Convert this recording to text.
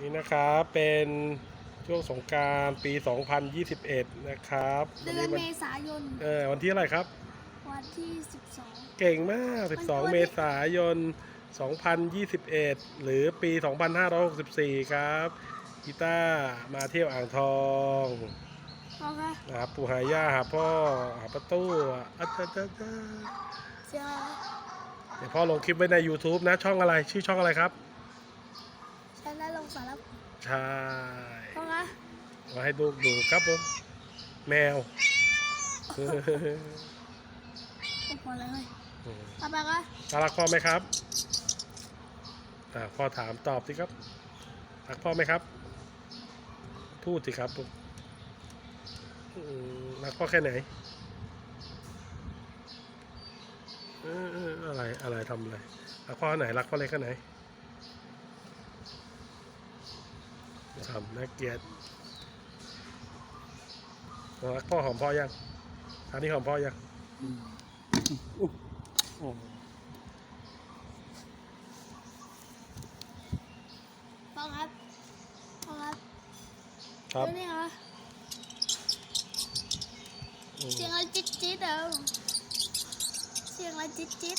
นี่นะครับเป็นช่วงสงกรารปี 2021 นะครับเดืวัอนวัเมษายนเออวันที่อะไรครับ วันที่เก่งมากวัน12ที่เมษายน 2021 หรือปี 2564 ครับกีตาร์มาเที่ยวอ่างทอง12เอาค่ะหาปู่หายาหาพ่อหาประตูอะจ้าจ้าจ้าเสียงอะไรเดี๋ยวพ่อลงคลิปไว้ใน YouTube นะช่องอะไรชื่อช่องอะไรครับ ใช้แล้วลงสารใช่เอาค่ะมาให้ดูดูครับผมแมวโอ้โหอะไรเลยต่อไปก็น่ารักพ่อไหมครับอ่าพ่อถามตอบสิครับรักพ่อไหมครับ พูดสิครับลูกอืมรักพ่อแค่ไหนเออเอออะไรอะไรทำอะไรรักพ่อไหนรักพ่อเล็กแค่ไหน ทำน่าเกลียดรักพ่อหอมพ่อยังอันนี้หอมพ่อยังอุ๊ยโอ้ฟังครับฟังครับครับดูนี่เหรออืมเสียงอะไรจิ๊ดจิ๊ดเออเสียงอะไรจิ๊ดจิ๊ด